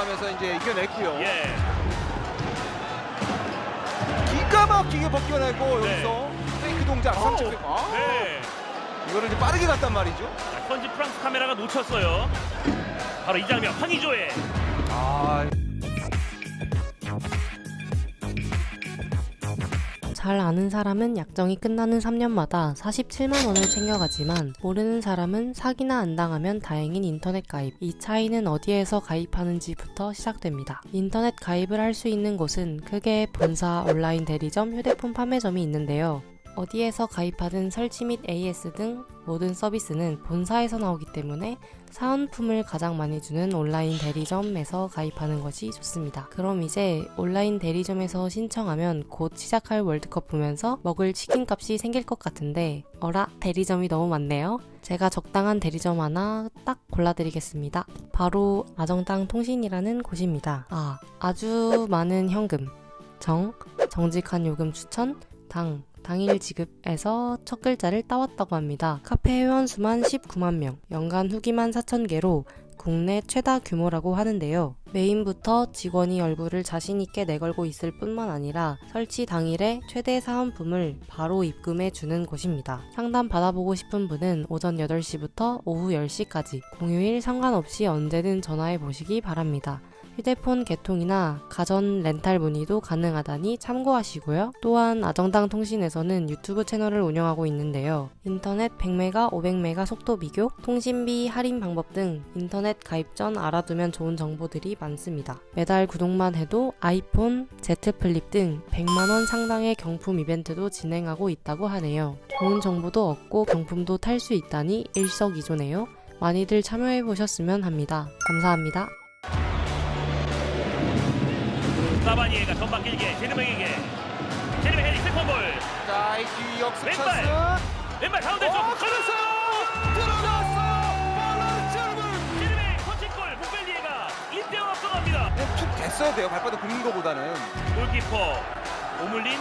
벗겨나면서 이제 이겨냈고요. 예. 기가 막히게 벗겨내고 네. 여기서 페이크 동작 상체 페이크. 아, 네. 이거를 이제 빠르게 갔단 말이죠. 자, 현지 프랑스 카메라가 놓쳤어요. 바로 이 장면 황의조의 잘 아는 사람은 약정이 끝나는 3년마다 47만 원을 챙겨가지만 모르는 사람은 사기나 안 당하면 다행인 인터넷 가입. 이 차이는 어디에서 가입하는지부터 시작됩니다. 인터넷 가입을 할 수 있는 곳은 크게 본사, 온라인 대리점, 휴대폰 판매점이 있는데요. 어디에서 가입하든 설치 및 AS 등 모든 서비스는 본사에서 나오기 때문에 사은품을 가장 많이 주는 온라인 대리점에서 가입하는 것이 좋습니다. 그럼 이제 온라인 대리점에서 신청하면 곧 시작할 월드컵 보면서 먹을 치킨 값이 생길 것 같은데 어라 대리점이 너무 많네요. 제가 적당한 대리점 하나 딱 골라드리겠습니다. 바로 아정당 통신이라는 곳입니다. 아 아주 많은 현금, 정, 정직한 요금 추천, 당, 당일 지급에서 첫 글자를 따왔다고 합니다. 카페 회원 수만 19만 명, 연간 후기만 4천 개로 국내 최다 규모라고 하는데요. 메인부터 직원이 얼굴을 자신있게 내걸고 있을 뿐만 아니라 설치 당일에 최대 사은품을 바로 입금해 주는 곳입니다. 상담 받아보고 싶은 분은 오전 8시부터 오후 10시까지 공휴일 상관없이 언제든 전화해 보시기 바랍니다. 휴대폰 개통이나 가전 렌탈 문의도 가능하다니 참고하시고요. 또한 아정당 통신에서는 유튜브 채널을 운영하고 있는데요. 인터넷 100메가, 500메가 속도 비교, 통신비 할인 방법 등 인터넷 가입 전 알아두면 좋은 정보들이 많습니다. 매달 구독만 해도 아이폰, Z 플립 등 100만원 상당의 경품 이벤트도 진행하고 있다고 하네요. 좋은 정보도 얻고 경품도 탈 수 있다니 일석이조네요. 많이들 참여해 보셨으면 합니다. 감사합니다. 사바니에가 전방 길게 제르맹에게 제르맹 헤리 세컨볼 자, 이 뒤역습 왼발! 찬스. 왼발 가운데 쪽 어, 걸렸어요. 들어갔어요. 발란스 제르맹 선취골 목벨리에가 1대0 앞서갑니다. 그냥 툭 됐어야 돼요. 발바닥 굽는 것보다는 골키퍼 오물린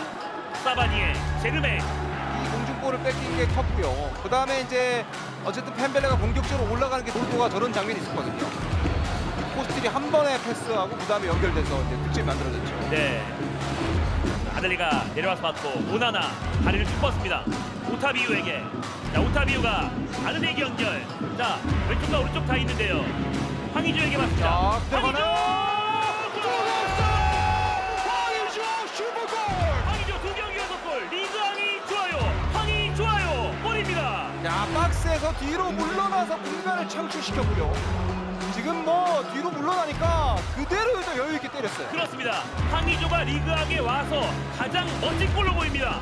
사바니에 제르맹 이 공중볼을 뺏긴 게 컸고요. 그 다음에 이제 어쨌든 펜벨레가 공격적으로 올라가는 게 돌도가 저런 장면이 있었거든요. 포스til이 한 번에 패스하고 그 다음에 연결돼서 이제 득점이 만들어졌죠. 네. 아들리가 내려와서 받고 오나나 다리를 쭉 뻗습니다. 오타비우에게. 자 오타비우가 아들리에게 연결. 자 왼쪽과 오른쪽 다 있는데요. 황의조에게 맞습니다. 자, 슈퍼골! 황의조 두 경기 연속 골. 리그왕이 좋아요. 황이 좋아요. 골입니다. 야 박스에서 뒤로 물러나서 공간을 창출시켰고요. 지금 뭐 뒤로 물러나니까 그대로 또 여유 있게 때렸어요. 그렇습니다 황의조가 리그왕에 와서 가장 멋진 골로 보입니다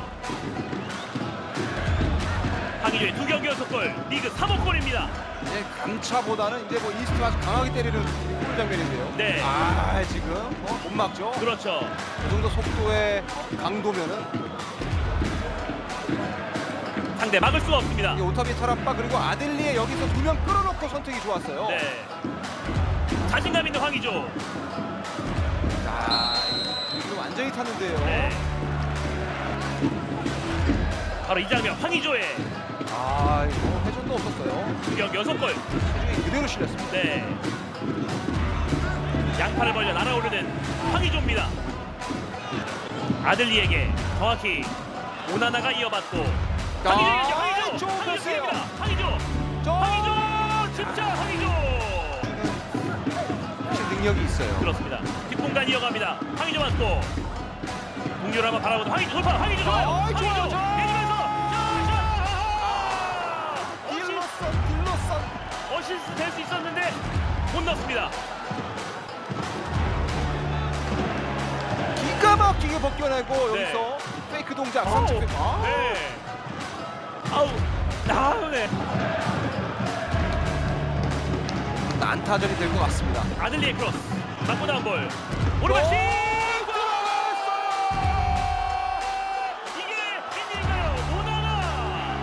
황의조의 두 경기 연속 골 리그 3호 골입니다 이제 감차보다는 이제 뭐 이스트 아주 강하게 때리는 골 장면인데요. 네. 아 지금 뭐 못 막죠. 그렇죠 그 정도 속도의 강도면은 상대 막을 수가 없습니다 이 오타비 타락바 그리고 아들리에 여기서 두 명 끌어놓고 선택이 좋았어요. 네. 자신감 있는 황의조. 자 이거 완전히 탔는데요. 네. 바로 이 장면 황의조의 아 이거 회전도 없었어요. 두경 여섯 골. 체중이 그대로 실렸습니다. 네. 양팔을 벌려 날아오르는 황의조입니다. 아들리에게 정확히 오나나가 이어받고 아, 황의조에게 황의조. 좋은 황의조 패스예요. 기회입니다. 능력이 있어요. 그렇습니다. 뒷공간 이어갑니다. 황의조 맞고 동료를 한번 바라보는 황의조 돌파. 황의조 좋아요. 아, 좋아요, 좋아요. 내리면서 샷! 어시스트, 딜러선 딜러선 어시스트 될 수 있었는데 못 넣습니다. 기가 막히게 벗겨내고 네. 여기서 페이크 동작 상체 페이크. 아, 네. 아우. 아, 네. 난타전이 될 것 같습니다. 아들리의 크로스. 맞고 나온 볼. 슛! 이게 웬일인가요? 오나나!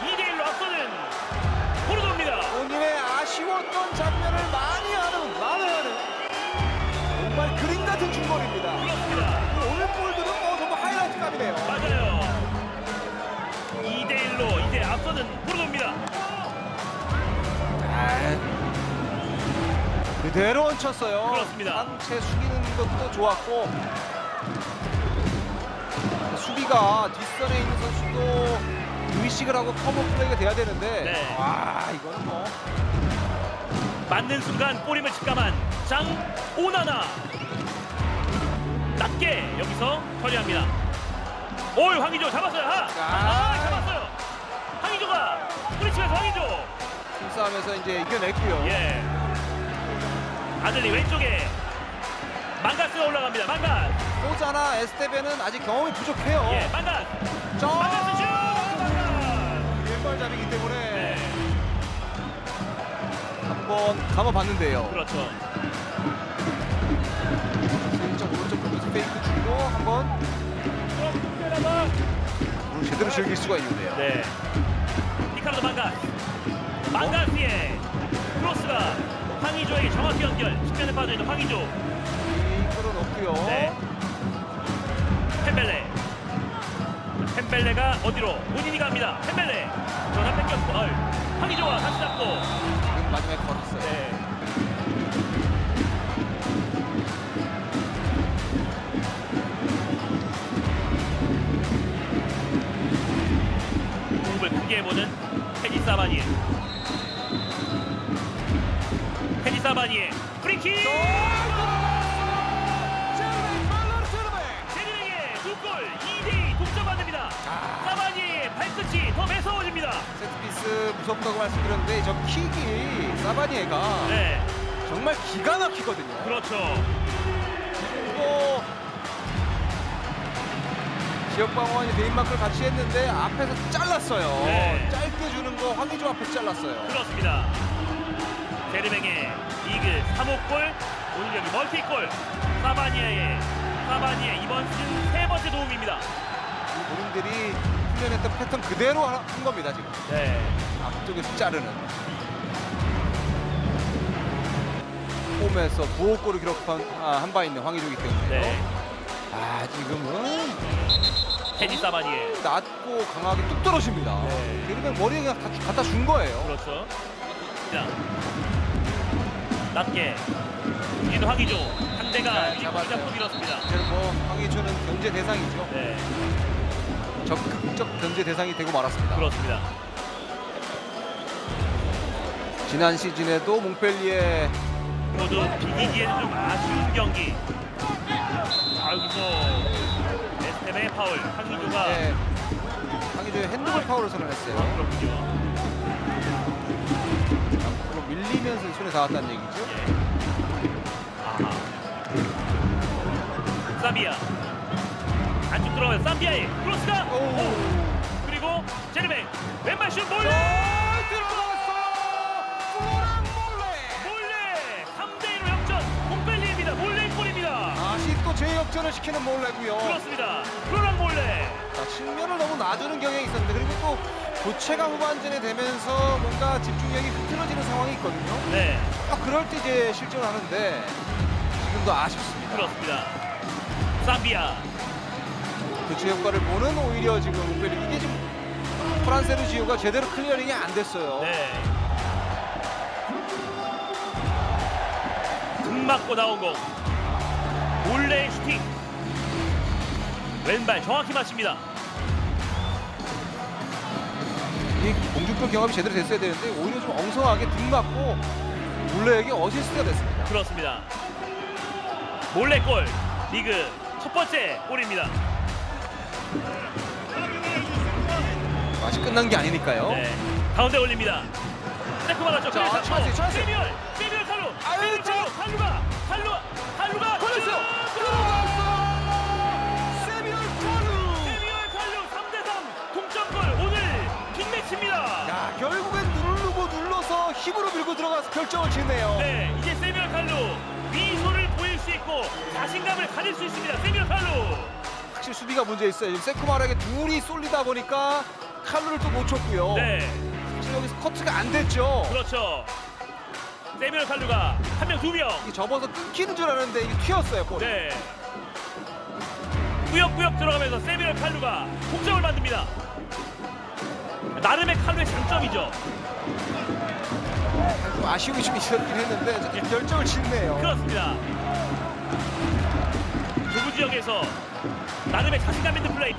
2대1로 앞서는 포르도입니다. 본인의 아쉬웠던 장면을 많이 하는 많이 하는 정말 그림 같은 중거리입니다. 그렇습니다. 오늘 뭐 정말 하이라이트감이네요. 맞아요. 2대1로 이제 앞서는 포르도입니다. 그대로 얹혔어요. 그렇습니다. 상체 숙이는 것도 좋았고 수비가 뒷선에 있는 선수도 의식을 하고 커버 플레이가 돼야 되는데 네. 와 이거는 뭐 맞는 순간 꼬림을 직감한 장 오나나 낮게 여기서 처리합니다. 올 황의조 잡았어요. 하. 아, 잡았어요. 황의조가 뿌리치면서 황의조. 힘싸움에서 이제 이겨냈고요. 예. 아들리 왼쪽에 망가스가 올라갑니다. 망가스. 호자나 에스테베는 아직 경험이 부족해요. 예, 망가스. 저 망가스 슛. 망가스. 왼발잡이기 때문에 네. 한번 감아봤는데요. 그렇죠. 왼쪽 오른쪽 보면서 페이크 주고 한번 오늘 제대로 즐길 수가 있는데요. 네. 리카르도 망가스. 망가스의 크로스가 황의조에게 정확히 연결. 측면에 빠져 있는 황의조. 이 끌어놓고요. 네. 펜벨레. 펜벨레가 어디로? 본인이 갑니다. 펜벨레. 전화 뺏겼고. 얼. 황의조가 다시 잡고. 마지막에 걸었어요. 네. 호흡을 크게 해보는 테디 사바니에. 사바니에 프리킥! 제리에게 두골 2대2 동점 만듭니다. 사바니의 발끝이 더 매서워집니다. 세트피스 무섭다고 말씀드렸는데 저 킥이 사바니에가 네, 정말 기가 막히거든요. 그렇죠. 그리고 지역 방어원이 데인마크를 같이 했는데 앞에서 잘랐어요. 네. 짧게 주는 거 황의조 앞에 잘랐어요. 그렇습니다. 제르맹의 리그 3호 골, 오늘 여기 멀티골. 사바니아의 사바니의 이번 시즌 세 번째 도움입니다. 본인들이 훈련했던 패턴 그대로 하- 한 겁니다 지금. 네, 앞쪽에서 자르는. 홈에서 9호골을 기록한 아, 한바 있는 황의조이기 때문에. 네. 아 지금은 테디 사바니에 낮고 강하게 뚝 떨어집니다. 네. 그러면 머리에 그냥 다 갖다 준 거예요. 그렇죠. 자, 낮게 이는 황의조 상대가 잘 미국 잡았어요. 잡고 밀었습니다. 뭐 황의조는 견제 대상이죠. 네, 적극적 견제 대상이 되고 말았습니다. 그렇습니다. 지난 시즌에도 몽펠리에 모두 비기기에는 좀 아쉬운 경기. 자, 여기서 에스테베의 파울, 황의조가 네, 황의조의 핸드볼 파울을 선언했어요. 아, 그렇군요. 밀리면서 손에 닿았다는 얘기죠. 예. 아하. 사비아 안쪽 들어가면 사비아의 크로스가 오. 오. 그리고 제르맹 왼발 슛 몰래 들어갔어요. 플로랑 몰래. 몰래 3대 1로 역전 몽펠리입니다 몰래 골입니다 다시 또 재역전을 시키는 몰래고요. 그렇습니다 프로랑 몰래 자, 측면을 너무 놔주는 경향이 있었는데 그리고 또 교체가 후반전에 되면서 뭔가 집중력이 흐트러지는 상황이 있거든요. 네 아, 그럴 때 이제 실전을 하는데 지금도 아쉽습니다. 그렇습니다 사비아 교체 효과를 보는 오히려 지금 몽펠리 이게 지금 프란세르 지오가 제대로 클리어링이 안 됐어요. 네. 등 맞고 나온 공. 몰래 슈팅. 왼발 정확히 맞춥니다. 이 공중볼 경험이 제대로 됐어야 되는데 오히려 좀 엉성하게 등 맞고 몰래에게 어시스트가 됐습니다. 그렇습니다. 몰래 골. 리그 첫 번째 골입니다. 아직 끝난 게 아니니까요. 네. 가운데 올립니다. 세크 받았죠. 자, 찬스, 찬스. 세미얼, 세미얼 칼루, 아유, 칼루가, 칼루가, 칼루가 힘으로 밀고 들어가서 결정을 짓네요. 네, 이제 세미얼 칼루 미소를 보일 수 있고 자신감을 가질 수 있습니다. 세미얼 칼루. 확실히 수비가 문제 있어요. 지금 세쿠마르에게 둘이 쏠리다 보니까 칼루를 또 못 쳤고요. 네, 지금 여기서 커트가 안 됐죠. 그렇죠. 세미얼 칼루가 한 명, 두 명. 이 접어서 끊기는 줄 알았는데 이게 튀었어요. 볼이. 네. 꾸역꾸역 들어가면서 세미얼 칼루가 동점을 만듭니다. 나름의 칼루의 장점이죠. 아쉬움이 좀 있었긴 했는데 좀 결정을 짓네요. 그렇습니다. 좁은 지역에서 나름의 자신감 있는 플레이.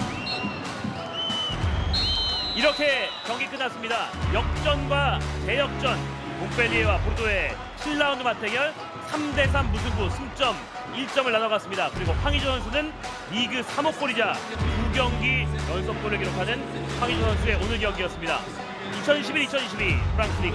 이렇게 경기 끝났습니다. 역전과 대역전 몽펠리에와 보르도의 7라운드 맞대결 3대3 무승부 승점 1점을 나눠갔습니다. 그리고 황희조 선수는 리그 3호 골이자 두 경기 연속 골을 기록하는 황희조 선수의 오늘 경기였습니다. 2011-2012 프랑스 리그